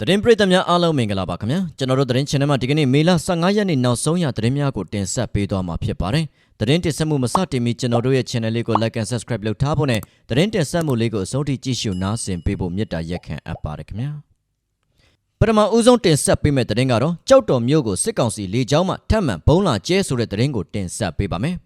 သတင်းပရိသတ်များအားလုံးမင်္ဂလာပါခင်ဗျာကျွန်တော်တို့သတင်း channel မှာဒီကနေ့မေလ15ရက်နေ့နောက်ဆုံးရသတင်းများကိုတင်ဆက်ပေးသွားမှာဖြစ်ပါတယ်သတင်းတင်ဆက်မှုမစတင်မီကျွန်တော်တို့ရဲ့ channel လေးကို like and subscribe လုပ်ထားဖို့နဲ့သတင်းတင်ဆက်မှုလေးကိုအဆုံးထိကြည့်ရှုနားဆင်ပေးဖို့မေတ္တာရက်ခံအပ်ပါတယ်ခင်ဗျာပထမဦးဆုံးတင်ဆက်ပေးမယ့်သတင်းကတော့ကြောက်တော်မြို့ကိုစစ်ကောင်စီလေကြောင်းမှထပ်မံဘုံလာကျဲဆိုတဲ့သတင်းကိုတင်ဆက်ပေးပါမယ်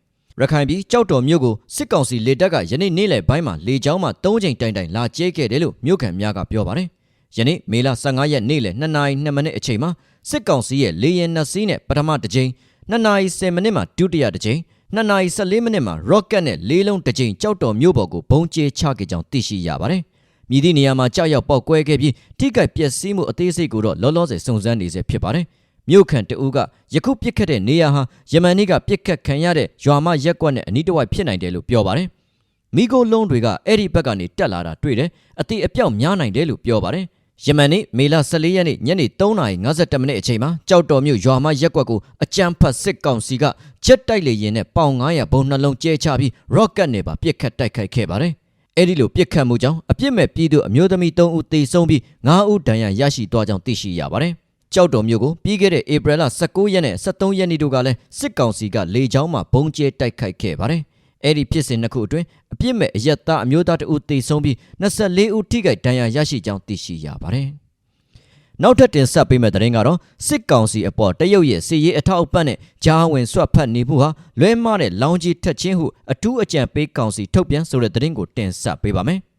ရခိုင်ပြည်ကြောက်တော်မြို့ကိုစစ်ကောင်စီလေတပ်ကယနေ့နေ့လယ်ပိုင်းမှာလေကြောင်းမှ၃ချိန်တိုင်တိုင်လာကျဲခဲ့တယ်လို့မြို့ခံများကပြောပါတယ် ယနေ့မေလ15ရက်နေ့လယ်2နာရီ2မိနစ်အချိန်မှာစစ်ကောင်စီရဲ့လေယာဉ်နှစ်စီးနဲ့ပထမတစ်ကြိမ်2နာရီ10မိနစ်မှာဒုတိယတစ်ကြိမ်2နာရီ14မိနစ်မှာ rocket နဲ့လေးလုံးတစ်ကြိမ်ကြောက်တော်မြို့ပေါ်ကိုဘုံကျဲချခဲ့ကြောင်းသိရှိရပါတယ်။မြည်သည့်နေရာမှာကြောက်ရောက်ပောက်ကွဲခဲ့ပြီးထိခိုက်ပျက်စီးမှုအသေးစိတ်ကိုတော့လောလောဆယ်စုံစမ်းနေဆဲဖြစ်ပါတယ်။မြို့ခံတအူးကယခုပြစ်ခတ်တဲ့နေရာဟာယမန်နေ့ကပြစ်ခတ်ခံရတဲ့ရွာမရက်ကွက်နဲ့အနီးတစ်ဝိုက်ဖြစ်နိုင်တယ်လို့ပြောပါတယ်။မိကိုလုံးတွေကအဲ့ဒီဘက်ကနေတက်လာတာတွေ့တယ်။အတိအပြောက်များနိုင်တယ်လို့ပြောပါတယ်။ ယမန်နေ့မေလ14ရက်နေ့ညနေ3:52မိနစ်အချိန်မှာကြောက်တော်မြို့ရွာမရက်ကွက်ကိုအကြမ်းဖက်စစ်ကောင်စီကချက်တိုက်လေရင်နဲ့ပေါင်900ဘုံနှလုံးကျဲချပြီး rocket နဲ့ပါပစ်ခတ်တိုက်ခိုက်ခဲ့ပါတယ်။အဲ့ဒီလိုပြစ်ခတ်မှုကြောင့်အပြစ်မဲ့ပြည်သူအမျိုးသမီး3ဦးသေဆုံးပြီး9ဦးဒဏ်ရာရရှိသွားကြောင်းသိရှိရပါတယ်။ကြောက်တော်မျိုးကိုပြီးခဲ့တဲ့ဧပြီလ19ရက်နဲ့23ရက်နေ့တို့ကလည်းစစ်ကောင်စီကလေကြောင်းမှဘုံကျဲတိုက်ခိုက်ခဲ့ပါတယ်။ အဲ့ဒီဖြစ်စဉ်နှစ်ခုအတွင်းအပြစ်မဲ့အရက်သားအမျိုးသားတဦးသေဆုံးပြီး24ဦးထိခိုက်ဒဏ်ရာရရှိကြောင်းသိရှိရပါတယ်။နောက်ထပ်တင်ဆက်ပေးမယ့်သတင်းကတော့စစ်ကောင်စီအပေါ်တရုတ်ရဲ့စီရေးအထောက်အပံ့နဲ့ဂျားဝင်ဆွတ်ဖက်နေမှုဟာလွဲမားတဲ့လောင်ကြီးထက်ချင်းဟုအထူးအကြံပေးကောင်စီထုတ်ပြန်ဆိုတဲ့သတင်းကိုတင်ဆက်ပေးပါမယ်။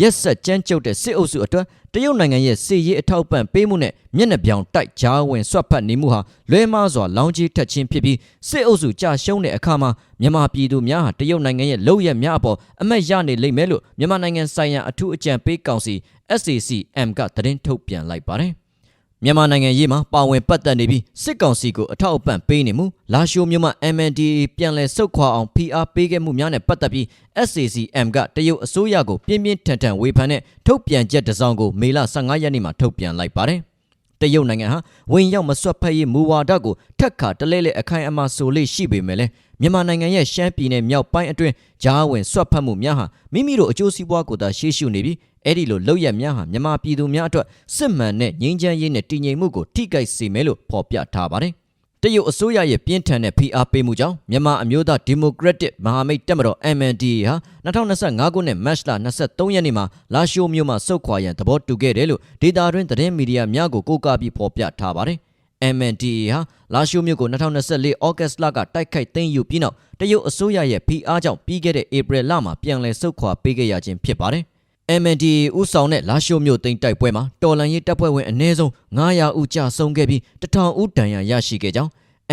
ရက်ဆက်ကြမ်းကြုတ်တဲ့စစ်အုပ်စုအတွက်တရုတ်နိုင်ငံရဲ့စီရေးအထောက်အပံ့ပေးမှုနဲ့မျက်နှာပြောင်တိုက်ဂျားဝင်ဆွတ်ဖက်နေမှုဟာလွဲမားစွာလောင်ကြီးထက်ချင်းဖြစ်ပြီးစစ်အုပ်စုကြာရှုံးတဲ့အခါမှာမြန်မာပြည်သူများဟာတရုတ်နိုင်ငံရဲ့လုပ်ရက်များအပေါ်အမတ်ရနေလိမ့်မယ်လို့မြန်မာနိုင်ငံဆိုင်ရာအထူးအကြံပေးကောင်စီ SACM ကသတင်းထုတ်ပြန်လိုက်ပါတယ်။ မြန်မာနိုင်ငံရေးမှာပါဝင်ပတ်သက်နေပြီးစစ်ကောင်စီကိုအထောက်အပံ့ပေးနေမှုလာရှိုးမြို့မှ MNDAA ပြန်လည်ဆုတ်ခွာအောင်ဖိအားပေးခဲ့မှုများနဲ့ပတ်သက်ပြီး SACM ကတရုတ်အစိုးရကိုပြင်းပြင်းထန်ထန်ဝေဖန်တဲ့ထုတ်ပြန်ချက်တစ်စောင်ကိုမေလ15ရက်နေ့မှာထုတ်ပြန်လိုက်ပါတယ်။ တရုတ်နိုင်ငံဟာဝင်ရောက်မဆွတ်ဖက်ရေးမူဝါဒကိုထက်ခါတလဲလဲအခိုင်အမာဆိုလေးရှိပေမဲ့လည်းမြန်မာနိုင်ငံရဲ့ရှမ်းပြည်နယ်မြောက်ပိုင်းအတွင်းဂျားဝင်ဆွတ်ဖက်မှုများဟာမိမိတို့အကျိုးစီးပွားကိုသာရှေ့ရှုနေပြီးအဲ့ဒီလိုလောက်ရများဟာမြန်မာပြည်သူများအတွက်စစ်မှန်တဲ့ငြိမ်းချမ်းရေးနဲ့တည်ငြိမ်မှုကိုထိခိုက်စေမယ်လို့ဖော်ပြထားပါတယ်။ တရုတ်အစိုးရရဲ့ပြင်းထန်တဲ့ဖိအားပေးမှုကြောင့်မြန်မာအမျိုးသားဒီမိုကရက်တစ်မဟာမိတ်တပ်မတော် MNDAA ဟာ2025ခုနှစ်မတ်လ23ရက်နေ့မှာလာရှိုးမြို့မှာစုတ်ခွာရန်သဘောတူခဲ့တယ်လို့ဒေတာတွင်သတင်းမီဒီယာများကိုကိုးကားပြီးဖော်ပြထားပါတယ်။ MNDAA ဟာလာရှိုးမြို့ကို2024ဩဂတ်စ်လကတိုက်ခိုက်သိမ်းယူပြီးနောက်တရုတ်အစိုးရရဲ့ဖိအားကြောင့်ပြီးခဲ့တဲ့ဧပြီလမှာပြန်လည်ဆုတ်ခွာပေးခဲ့ရခြင်းဖြစ်ပါတယ်။ MNDAA ဦးဆောင်တဲ့လာရှိုးမြို့သိမ်းတိုက်ပွဲမှာတော်လန်ရေးတပ်ဖွဲ့ဝင်အနည်းဆုံး900ဦးကြာဆုံးခဲ့ပြီး1000ဦးဒဏ်ရာရရှိခဲ့ကြောင်း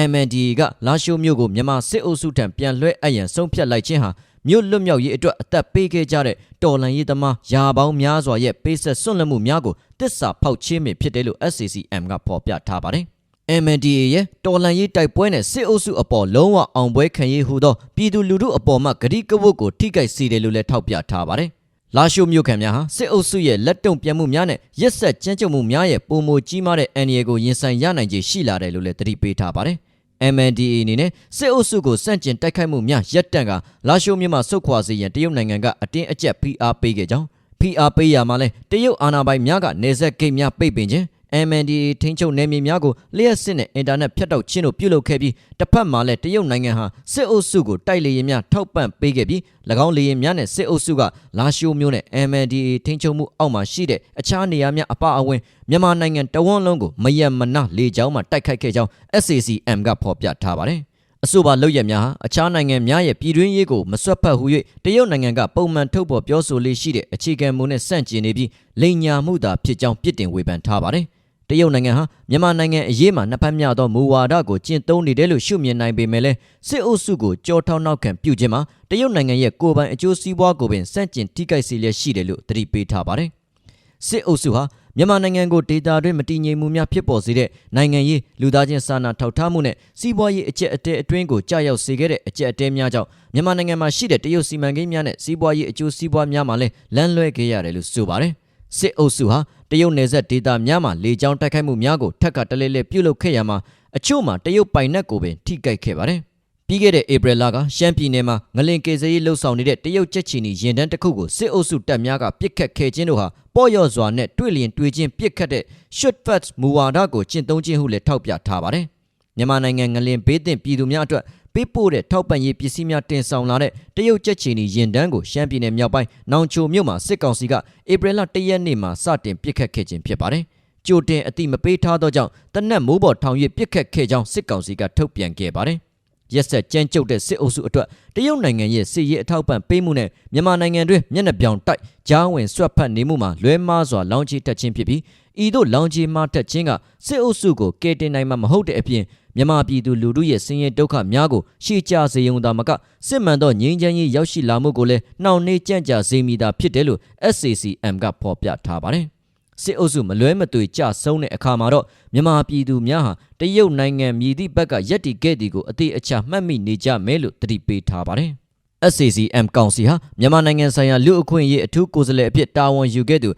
MNDAA ကလာရှိုးမြို့ကိုမြန်မာစစ်အုပ်စုထံပြန်လွှဲအပ်ရန်ဆုံးဖြတ်လိုက်ခြင်းဟာမြို့လွတ်မြောက်ရေးအတွက်အသက်ပေးခဲ့ကြတဲ့တော်လန်ရေးသမားယာပေါင်းများစွာရဲ့ပေးဆက်စွန့်လွတ်မှုများကိုတစ္ဆာဖောက်ချင်းမြဖြစ်တယ်လို့ SCCM ကဖော်ပြထားပါတယ်။ MNDAA ရဲ့တော်လန်ရေးတိုက်ပွဲနဲ့စစ်အုပ်စုအပေါ်လုံးဝအောင်ပွဲခံရေးဟူသောပြည်သူလူထုအပေါ်မှဂတိကဝတ်ကိုထိခိုက်စေတယ်လို့လည်းထောက်ပြထားပါတယ်။ လာရှိုးမြို့ခံများဟာစစ်အုပ်စုရဲ့လက်တုံ့ပြန်မှုများနဲ့ရက်ဆက်ကြမ်းကြုတ်မှုများရဲ့ပုံမကြီးမားတဲ့အန်ရီကိုရင်ဆိုင်ရနိုင်ခြေရှိလာတယ်လို့လည်းသတိပေးထားပါတယ်။ MNDAA အနေနဲ့စစ်အုပ်စုကိုစန့်ကျင်တိုက်ခိုက်မှုများရပ်တန့်ကလာရှိုးမြို့မှာစုခွာစေရန်တရုတ်နိုင်ငံကအတင်းအကျပ်ဖိအားပေးခဲ့ကြောင်းဖိအားပေးရမှာလဲတရုတ်အာဏာပိုင်များကနေဆက်ဂိတ်များပိတ်ပင်ခြင်း MNDAA ထိန်းချုပ်နယ်မြေများကိုလျှက်စစ်နဲ့အင်တာနက်ဖြတ်တောက်ခြင်းတို့ပြုလုပ်ခဲ့ပြီးတစ်ဖက်မှာလည်းတရုတ်နိုင်ငံဟာစစ်အုပ်စုကိုတိုက်လေရင်များထောက်ပံ့ပေးခဲ့ပြီး၎င်းလေရင်များနဲ့စစ်အုပ်စုကလာရှိုးမျိုးနဲ့ MNDAA ထိန်းချုပ်မှုအောက်မှာရှိတဲ့အခြားနေရာများအပအဝင်မြန်မာနိုင်ငံတဝန်းလုံးကိုမယက်မနလေကြောင်းမှတိုက်ခိုက်ခဲ့ကြောင်း SACM ကဖော်ပြထားပါတယ်အဆိုပါလောက်ရများဟာအခြားနိုင်ငံများရဲ့ပြည်တွင်းရေးကိုမဆွတ်ဖက်ဟု၍တရုတ်နိုင်ငံကပုံမှန်ထုတ်ပေါ်ပြောဆိုလေးရှိတဲ့အခြေခံမူနဲ့ဆန့်ကျင်နေပြီးလိန်ညာမှုသာဖြစ်ကြောင်းပြစ်တင်ဝေဖန်ထားပါတယ်။ တရုတ်နိုင်ငံဟာမြန်မာနိုင်ငံအရေးမှာနှစ်ဖက်မျှသောမူဝါဒကိုကျင့်သုံးနေတယ်လို့ရှုမြင်နိုင်ပေမဲ့လည်းစစ်အုပ်စုကိုကြောထောက်နောက်ခံပြုခြင်းမှာတရုတ်နိုင်ငံရဲ့ကိုယ်ပိုင်အကျိုးစီးပွားကိုပင်ဆန့်ကျင်ထိခိုက်စေလျက်ရှိတယ်လို့သတိပေးထားပါတယ်။စစ်အုပ်စုဟာမြန်မာနိုင်ငံကိုဒေတာတွင်မတည်ငြိမ်မှုများဖြစ်ပေါ်စေတဲ့နိုင်ငံရေးလူသားချင်းစာနာထောက်ထားမှုနဲ့စီးပွားရေးအကျက်အတဲအတွင်းကိုကြာရောက်စေခဲ့တဲ့အကျက်အတဲများကြောင့်မြန်မာနိုင်ငံမှာရှိတဲ့တရုတ်စီမံကိန်းများနဲ့စီးပွားရေးအကျိုးစီးပွားများမှာလည်းလမ်းလွဲခဲ့ရတယ်လို့ဆိုပါတယ်။စစ်အုပ်စုဟာ တရုတ်နယ်စပ်ဒေတာများမှာလေကြောင်းတိုက်ခိုက်မှုများကိုထပ်ခါတလဲလဲပြုလုပ်ခဲ့ရမှာအချို့မှာတရုတ်ပိုင်နက်ကိုပင်ထိခိုက်ခဲ့ပါတယ်။ပြီးခဲ့တဲ့ဧပြီလကရှမ်းပြည်နယ်မှာငလင်ကေစရေးလှုပ်ဆောင်နေတဲ့တရုတ်ချက်ချီနီရင်တန်းတစ်ခုကိုစစ်အုပ်စုတပ်များကပစ်ခတ်ခဲ့ခြင်းတို့ဟာပေါ့ရော့စွာနဲ့တွေ့လျင်တွေ့ချင်းပစ်ခတ်တဲ့ shoot first မူဝါဒကိုကျင့်သုံးခြင်းဟုလည်းထောက်ပြထားပါတယ်။မြန်မာနိုင်ငံငလင်ဘေးသင့်ပြည်သူများအတွက် ပေးပို့တဲ့ထောက်ပံ့ရေးပစ္စည်းများတင်ဆောင်လာတဲ့တရုတ်ချက်ချီနီရင်တန်းကိုရှမ်းပြည်နယ်မြောက်ပိုင်းနောင်ချိုမြို့မှာစစ်ကောင်စီကဧပြီလ၁ရက်နေ့မှာစတင်ပစ်ခတ်ခဲ့ခြင်းဖြစ်ပါတယ်။ကြိုတင်အတိမပေးထားသောကြောင့်တနက်မိုးပေါ်ထောင်၍ပစ်ခတ်ခဲ့ကြောင်းစစ်ကောင်စီကထုတ်ပြန်ခဲ့ပါတယ်။ ရက်ဆက်ကြမ်းကြုတ်တဲ့စစ်အုပ်စုအတွက်တရုတ်နိုင်ငံရဲ့စစ်ရေးအထောက်ပံ့ပေးမှုနဲ့မြန်မာနိုင်ငံတွင်မျက်နှာပြောင်တိုက်ကြားဝင်ဆွတ်ဖက်နေမှုမှာလွဲမားစွာလောင်ချီတက်ခြင်းဖြစ်ပြီးဤသို့လောင်ချီမှတက်ခြင်းကစစ်အုပ်စုကိုကယ်တင်နိုင်မှာမဟုတ်တဲ့အပြင်မြန်မာပြည်သူလူထုရဲ့ဆင်းရဲဒုက္ခများကိုရှေ့ကျစေုံသာမကစစ်မှန်သောငြိမ်းချမ်းရေးရောက်ရှိလာမှုကိုလည်းနှောင့်နှေးကြန့်ကြာစေမိတာဖြစ်တယ်လို့ SCCM ကဖော်ပြထားပါတယ်။ စစ်အုပ်စုမလွဲမသွေကြဆုံးတဲ့အခါမှာတော့မြန်မာပြည်သူများဟာတရုတ်နိုင်ငံမြည်သည့်ဘက်ကရက်တီခဲ့တီကိုအသေးအချာမှတ်မိနေကြမယ်လို့တတိပေးထားပါတယ်။ SCCM ကောင်စီဟာမြန်မာနိုင်ငံဆိုင်ရာလူအခွင့်အရေးအထူးကိုယ်စားလှယ်အဖြစ်တာဝန်ယူခဲ့သူ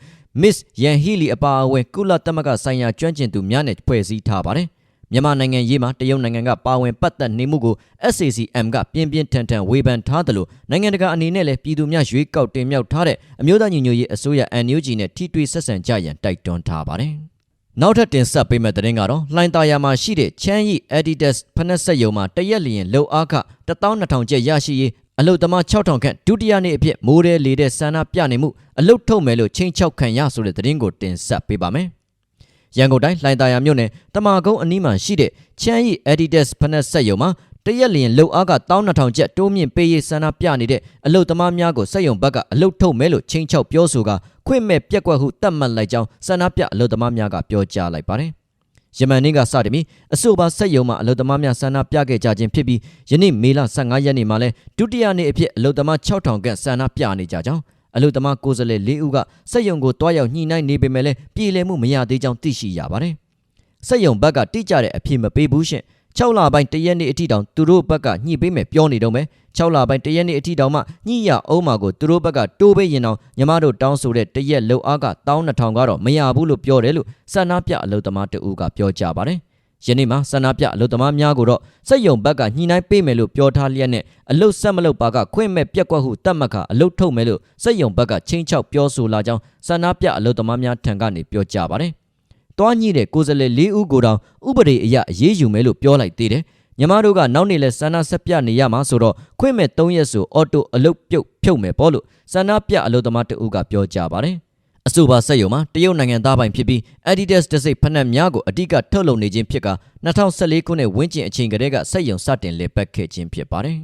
Miss Yan Healy အပါအဝင်ကုလသမဂ္ဂဆိုင်ရာကျွမ်းကျင်သူများနဲ့ဖွဲ့စည်းထားပါတယ်။ မြန်မာနိုင်ငံရေးမှာတရုတ်နိုင်ငံကပါဝင်ပတ်သက်နေမှုကို SCCM ကပြင်းပြင်းထန်ထန်ဝေဖန်ထားတယ်လို့နိုင်ငံတကာအနေနဲ့လည်းပြည်သူများရွေးကောက်တင်မြှောက်ထားတဲ့အမျိုးသားညီညွတ်ရေးအစိုးရ NUG နဲ့ထိတွေ့ဆက်ဆံကြရန်တိုက်တွန်းထားပါတယ်။နောက်ထပ်တင်ဆက်ပေးမယ့်သတင်းကတော့လှိုင်သာယာမှာရှိတဲ့ချမ်းရီ Adidas ဖနက်ဆက်ယုံမှာတရက်လျင်လုံအားခ12000ကျပ်ရရှိရေးအလုတ်သမား6000ခန့်ဒုတိယနေ့အဖြစ်မိုးရဲလေတဲ့ဆန္ဒပြနေမှုအလုတ်ထုတ်မယ်လို့ချင်းချောက်ခံရဆိုတဲ့သတင်းကိုတင်ဆက်ပေးပါမယ်။ ရန်ကုန်တိုင်းလှိုင်သာယာမြို့နယ်တမာကုန်းအနီးမှာရှိတဲ့ချမ်းရီ Adidas ဖနက်ဆက်ယုံမှာတရက်လျင်လုံအားက12000ကျပ်တိုးမြင့်ပေးရေးဆန္ဒပြနေတဲ့အလုတ်သမားများကိုစက်ယုံဘက်ကအလုတ်ထုတ်မယ်လို့ချင်းချောက်ပြောဆိုကခွင့်မဲ့ပြက်ကွက်ဟုတတ်မှတ်လိုက်ကြောင်းဆန္ဒပြအလုတ်သမားများကပြောကြားလိုက်ပါတယ်။ယမန်နေ့ကစတင်ပြီးအဆိုပါဆက်ယုံမှာအလုသမားများဆန္ဒပြခဲ့ကြခြင်းဖြစ်ပြီးယနေ့မေလ15ရက်နေ့မှာလဲဒုတိယနေ့အဖြစ်အလုသမား6000ခန့်ဆန္ဒပြနေကြကြောင်း အလုသမားကိုယ်စားလှယ်၄ဦးကစက်ယုံကိုတွားရောက်ညှိနှိုင်းနေပေမဲ့လည်းပြည်လည်မှုမရသေးကြောင်းသိရှိရပါတယ်။စက်ယုံဘက်ကတိကျတဲ့အဖြစ်မပေးဘူးရှင်6လပိုင်းတရက်နေ့အထိတောင်သူတို့ဘက်ကညှိပေးမယ်ပြောနေတော့မယ်6လပိုင်းတရက်နေ့အထိတောင်မှညှိရအောင်မှာကိုသူတို့ဘက်ကတိုးပေးရင်တော့ညီမတို့တောင်းဆိုတဲ့တရက်လုံအားက12000ကတော့မရဘူးလို့ပြောတယ်လို့ဆန္ဒပြအလုသမားတဦးကပြောကြပါတယ် ယနေ့မှာဆန္ဒပြအလုသမားများကိုတော့စက်ယုံဘက်ကညှိနှိုင်းပေးမယ်လို့ပြောထားလျက်နဲ့အလုဆက်မလုပ်ပါကခွင့်မဲ့ပြက်ကွက်ဟုတတ်မှတ်ကအလုထုတ်မယ်လို့စက်ယုံဘက်ကချင်းချောက်ပြောဆိုလာကြောင်းဆန္ဒပြအလုသမားများထံကနေပြောကြပါတယ်တွားညှိတဲ့ကိုယ်စားလှယ်၄ဦးကိုတောင်ဥပဒေအရအရေးယူမယ်လို့ပြောလိုက်သေးတယ်။ညီမတို့ကနောက်နေ့လဲဆန္ဒဆက်ပြနေရမှာဆိုတော့ခွင့်မဲ့၃ရက်ဆိုအော်တိုအလုတ်ပြုတ်ဖြုတ်မယ်ပေါ့လို့ဆန္ဒပြအလုသမားတဦးကပြောကြပါတယ်။ အဆိုပါစက်ရုံမှာတရုတ်နိုင်ငံသားပိုင်ဖြစ်ပြီး Adidas တစိတ်ဖက်နှက်များကိုအ धिक ထုတ်လုပ်နေခြင်းဖြစ်က2014ခုနှစ်ဝန်းကျင်အချိန်ကတည်းကစက်ရုံစတင်လည်ပတ်ခဲ့ခြင်းဖြစ်ပါတယ်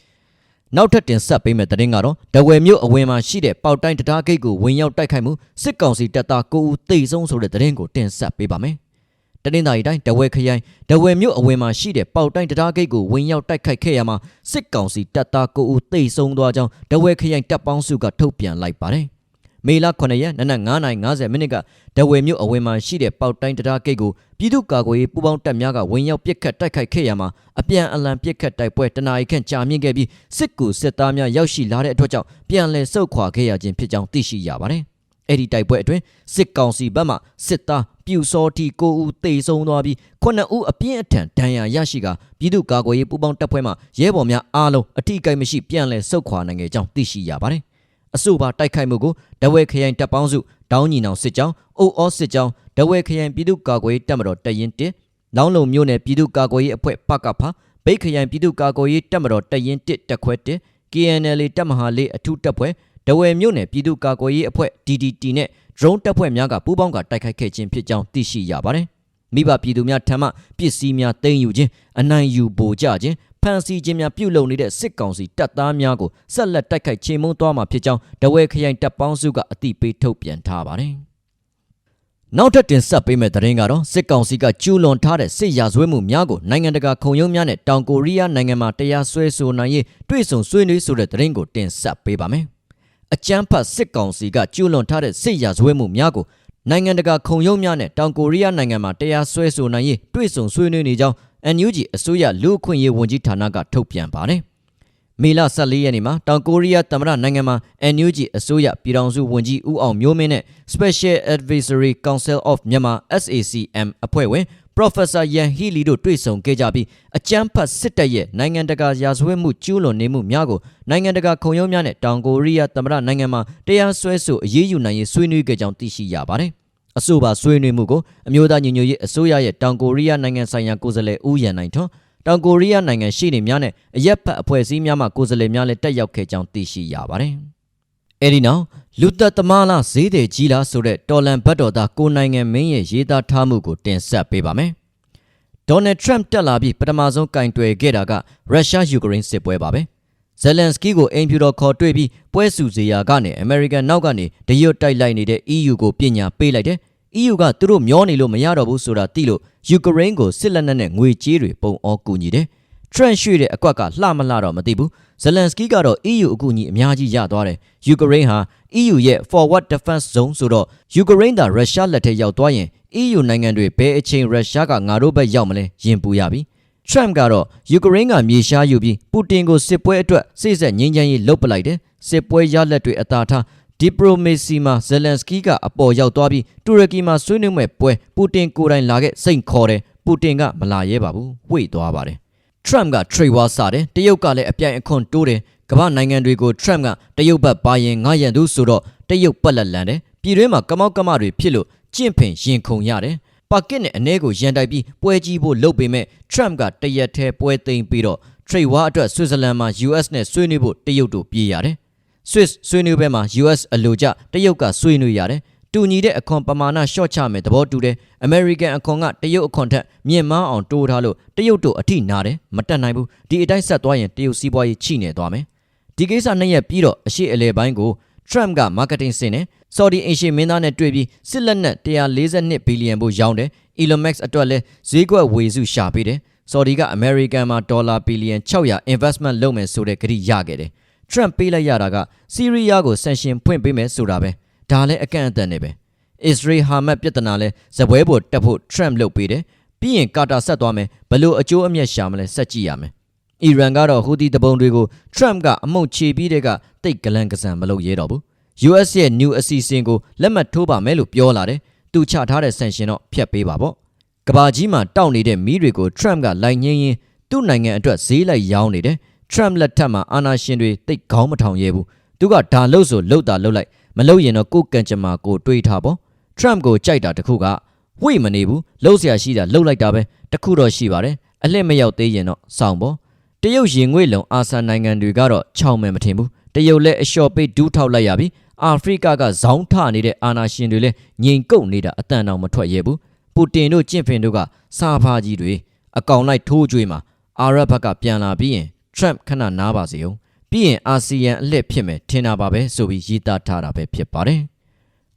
။နောက်ထပ်တင်ဆက်ပေးမယ့်သတင်းကတော့ဒဝယ်မြို့အဝင်မှာရှိတဲ့ပေါက်တိုင်းတရားဂိတ်ကိုဝင်ရောက်တိုက်ခိုက်မှုစစ်ကောင်စီတပ်သား9ဦးသေဆုံးဆိုတဲ့သတင်းကိုတင်ဆက်ပေးပါမယ်။တနင်္သာရီတိုင်းဒဝယ်ခရိုင်ဒဝယ်မြို့အဝင်မှာရှိတဲ့ပေါက်တိုင်းတရားဂိတ်ကိုဝင်ရောက်တိုက်ခိုက်ခဲ့ရမှာစစ်ကောင်စီတပ်သား9ဦးသေဆုံးသွားကြောင်းဒဝယ်ခရိုင်တပ်ပေါင်းစုကထုတ်ပြန်လိုက်ပါတယ်။ မေလ9ရက်နနက်9:50မိနစ်ကဒဝယ်မြို့အဝင်မှာရှိတဲ့ပေါက်တိုင်းတရားဂိတ်ကိုပြည်သူ့ကာကွယ်ရေးပူးပေါင်းတပ်များကဝင်ရောက်ပစ်ခတ်တိုက်ခိုက်ခဲ့ရမှာအပြန်အလှန်ပစ်ခတ်တိုက်ပွဲတနအီခန့်ကြာမြင့်ခဲ့ပြီးစစ်ကူစစ်သားများရောက်ရှိလာတဲ့အတွက်ကြောင့်ပြန်လည်ဆုတ်ခွာခဲ့ရခြင်းဖြစ်ကြောင်းသိရှိရပါတယ်။အဲ့ဒီတိုက်ပွဲအတွင်းစစ်ကောင်စီဘက်မှစစ်သားပြူစောတီ9ဦးသေဆုံးသွားပြီး9ဦးအပြင်းအထန်ဒဏ်ရာရရှိကပြည်သူ့ကာကွယ်ရေးပူးပေါင်းတပ်ဖွဲ့မှရဲဘော်များအားလုံးအထိကိမရှိပြန်လည်ဆုတ်ခွာနိုင်ခဲ့ကြောင်းသိရှိရပါတယ်။ အဆိုပါတိုက်ခိုက်မှုကိုဒဝဲခရိုင်တပ်ပေါင်းစုတောင်းညီနောင်စစ်ကြောင်းအိုအောစစ်ကြောင်းဒဝဲခရိုင်ပြည်သူ့ကာကွယ်ရေးတပ်မတော်တရင်1လောင်းလုံမြို့နယ်ပြည်သူ့ကာကွယ်ရေးအဖွဲ့ပကဖဘိတ်ခရိုင်ပြည်သူ့ကာကွယ်ရေးတပ်မတော်တရင်1တက်ခွဲ1 KNL တပ်မဟာလေးအထူးတပ်ဖွဲ့ဒဝဲမြို့နယ်ပြည်သူ့ကာကွယ်ရေးအဖွဲ့ DDT နဲ့ drone တပ်ဖွဲ့များကပူးပေါင်းကတိုက်ခိုက်ခဲ့ခြင်းဖြစ်ကြောင်းသိရှိရပါတယ်မိဘပြည်သူများထံမှပစ္စည်းများတင်ယူခြင်းအနိုင်ယူပိုကြခြင်း ဖန်ဆီးခြင်းများပြုလုပ်နေတဲ့စစ်ကောင်စီတပ်သားများကိုဆက်လက်တိုက်ခိုက်ချေမှုန်းသွားမှာဖြစ်ကြောင်းတဝဲခရိုင်တပ်ပေါင်းစုကအသိပေးထုတ်ပြန်ထားပါတယ်။နောက်ထပ်တင်ဆက်ပေးမယ့်သတင်းကတော့စစ်ကောင်စီကကျူးလွန်ထားတဲ့စစ်ရာဇဝတ်မှုများကိုနိုင်ငံတကာခုံရုံးများနဲ့တောင်ကိုရီးယားနိုင်ငံမှာတရားစွဲဆိုနိုင်ရေးတွေ့ဆုံဆွေးနွေးဆိုတဲ့သတင်းကိုတင်ဆက်ပေးပါမယ်။အကြမ်းဖက်စစ်ကောင်စီကကျူးလွန်ထားတဲ့စစ်ရာဇဝတ်မှုများကိုနိုင်ငံတကာခုံရုံးများနဲ့တောင်ကိုရီးယားနိုင်ငံမှာတရားစွဲဆိုနိုင်ရေးတွေ့ဆုံဆွေးနွေးနေကြောင်း NUG အစိုးရလူ့အခွင့်အရေးဝန်ကြီးဌာနကထုတ်ပြန်ပါတယ်။မေလ14ရက်နေ့မှာတောင်ကိုရီးယားသမ္မတနိုင်ငံမှာ NUG အစိုးရပြည်ထောင်စုဝန်ကြီးဦးအောင်မျိုးမင်းနဲ့ Special Advisory Council of Myanmar SACM အဖွဲ့ဝင် Professor Yan Healy တို့တွေ့ဆုံခဲ့ကြပြီးအကြမ်းဖက်စစ်တပ်ရဲ့နိုင်ငံတကာရာဇဝတ်မှုကျူးလွန်နေမှုများကိုနိုင်ငံတကာခုံရုံးများနဲ့တောင်ကိုရီးယားသမ္မတနိုင်ငံမှာတရားစွဲဆိုအရေးယူနိုင်ရေးဆွေးနွေးခဲ့ကြောင်းသိရှိရပါတယ်။ အဆိုပါဆွေးနွေးမှုကိုအမျိုးသားညီညွတ်ရေးအစိုးရရဲ့တောင်ကိုရီးယားနိုင်ငံဆိုင်ရာကိုယ်စားလှယ်ဦးရန်နိုင်ထွန်းတောင်ကိုရီးယားနိုင်ငံရှိနေများနဲ့အရက်ဖက်အဖွဲ့အစည်းများမှကိုယ်စားလှယ်များလည်းတက်ရောက်ခဲ့ကြောင်းသိရှိရပါတယ်။အဲဒီနောက်လူသက်သမားလားဈေးတယ်ကြီးလားဆိုတဲ့တော်လန်ဘတ်တော်သားကိုနိုင်ငံမင်းရဲ့ရေးသားထားမှုကိုတင်ဆက်ပေးပါမယ်။ဒေါ်နယ်ထရမ့်တက်လာပြီးပထမဆုံးကင်တွယ်ခဲ့တာကရုရှားယူကရိန်းစစ်ပွဲပါပဲ။ ဇယ်လန်စကီကိုအိမ်ဖြူတော်ခေါ်တွေ့ပြီးပွဲစုစရာကနေအမေရိကန်နောက်ကနေတရွတ်တိုက်လိုက်နေတဲ့ EU ကိုပညာပေးလိုက်တယ်။ EU ကသူတို့မျောနေလို့မရတော့ဘူးဆိုတာသိလို့ယူကရိန်းကိုစစ်လက်နက်နဲ့ငွေကြေးတွေပုံအောကူညီတယ်။ထရန့်ရွှေ့တဲ့အကွက်ကလှမလှတော့မသိဘူးဇလန်စကီကတော့ EU အကူအညီအများကြီးရသွားတယ်ယူကရိန်းဟာ EU ရဲ့ forward defense zone ဆိုတော့ယူကရိန်းသာရုရှားလက်ထက်ရောက်သွားရင် EU နိုင်ငံတွေဘယ်အချိန်ရုရှားကငါတို့ဘက်ရောက်မလဲရင်ပူရပြီ ထရမ့်ကတော့ယူကရိန်းကမြေရှားယူပြီးပူတင်ကိုစစ်ပွဲအတွက်စိတ်ဆက်ငြိမ်းချမ်းရေးလုပ်ပလိုက်တယ်စစ်ပွဲရလက်တွေအသာထားဒီပရိုမေစီမှာဇယ်လန်စကီကအပေါ်ရောက်သွားပြီးတူရကီမှာဆွေးနွေးမဲ့ပွဲပူတင်ကိုယ်တိုင်လာခဲ့စိတ်ခေါ်တယ်ပူတင်ကမလာရဲပါဘူးဝှေ့သွားပါတယ် Trump က trade war စတယ်တရုတ်ကလည်းအပြိုင်အခွန်တိုးတယ်ကမ္ဘာနိုင်ငံတွေကို Trump ကတရုတ်ဘက်ပါရင်ငါရန်သူဆိုတော့တရုတ်ပတ်လက်လန်တယ်ပြည်တွင်းမှာကမောက်ကမတွေဖြစ်လို့ကျင့်ဖင်ရင်ခုန်ရတယ် ပါကစ်နဲ့အနေကိုရန်တိုက်ပြီးပွဲကြီးဖို့လုပ်ပေမဲ့ Trump ကတရက်ထဲပွဲသိမ်းပြီးတော့ trade war အတွက် Switzerland မှာ US နဲ့ဆွေးနွေးဖို့တရုတ်တို့ပြေးရတယ် Swiss ဆွေးနွေးပွဲမှာ US အလိုကျတရုတ်ကဆွေးနွေးရတယ်တူညီတဲ့အခွန်ပမာဏရှော့ချမယ်သဘောတူတယ်။ American အခွန်ကတရုတ်အခွန်ထက်မြင့်မားအောင်တိုးထားလို့တရုတ်တို့အထိနာတယ်မတက်နိုင်ဘူး။ဒီအတိုင်းဆက်သွားရင်တရုတ်စီးပွားရေးချိနေသွားမယ်။ဒီကိစ္စနှစ်ရက်ပြီးတော့အရှိအလဲပိုင်းကို Trump က marketing ဆင်တယ်။ Saudi အင်ရှင်မင်းသားနဲ့တွေ့ပြီးစစ်လက်နက်142ဘီလီယံဖို့ရောင်းတယ်။ Elon Musk အတွက်လည်းဈေးကွက်ဝေစုရှာပေးတယ်။ Saudi က American မှာဒေါ်လာဘီလီယံ600 investment လုပ်မယ်ဆိုတဲ့ကတိရခဲ့တယ်။ Trump ပေးလိုက်ရတာကစီးရီးယားကိုဆန်ရှင်ဖွင့်ပေးမယ်ဆိုတာပဲ။ဒါလည်းအကန့်အသတ်နဲ့ပဲ။ Israel ဟာမတ်ပြဿနာလဲဇပွဲပေါ်တက်ဖို့ Trump လုပ်ပေးတယ်။ပြီးရင်ကာတာဆက်သွားမယ်ဘလို့အကျိုးအမြတ်ရှာမလဲဆက်ကြည့်ရမယ်။ အီရန်ကတော့ဟူသီတပုံတွေကို Trump ကအမုံချေပြီးတဲ့ကတိတ်ကလန်ကဆန်မလုပ်ရဲတော့ဘူး။ US ရဲ့ new အစီအစဉ်ကိုလက်မှတ်ထိုးပါမယ်လို့ပြောလာတယ်။သူချထားတဲ့ဆန်ရှင်တော့ဖျက်ပေးပါပေါ့။ကဘာကြီးမှာတောက်နေတဲ့မီးတွေကို Trump ကလိုက်ငင်းရင်သူ့နိုင်ငံအတွက်ဈေးလိုက်ရောင်းနေတယ်။ Trump လက်ထက်မှာအာဏာရှင်တွေတိတ်ခေါင်းမထောင်ရဲဘူး။သူကဒါလို့ဆိုလှုပ်တာလှုပ်လိုက်မလှုပ်ရင်တော့ကိုယ်ကန်ကြမ္မာကိုတွေးထားပေါ့။ Trump ကိုကြိုက်တာတခုကဝိတ်မနေဘူးလှုပ်เสียရှိတာလှုပ်လိုက်တာပဲတခုတော့ရှိပါတယ်အလှည့်မရောက်သေးရင်တော့စောင့်ပေါ့ တရုတ်ရင်ငွေလုံအာဆန်နိုင်ငံတွေကတော့ခြောက်မယ်မထင်ဘူးတရုတ်လည်းအလျှော်ပေးဒူးထောက်လိုက်ရပြီအာဖရိကကဇောင်းထနေတဲ့အာနာရှင်တွေလည်းငြိမ်ကုတ်နေတာအတန်တောင်မထွက်ရဲဘူးပူတင်တို့ကျင့်ဖင်တို့ကစာဖာကြီးတွေအကောင်လိုက်ထိုးကြွေးမှာအာရဘက်ကပြန်လာပြီးရင် Trump ခဏနားပါစေအောင်ပြီးရင်အာဆီယံအလှည့်ဖြစ်မယ်ထင်တာပါပဲဆိုပြီးရေးသားထားတာပဲဖြစ်ပါတယ်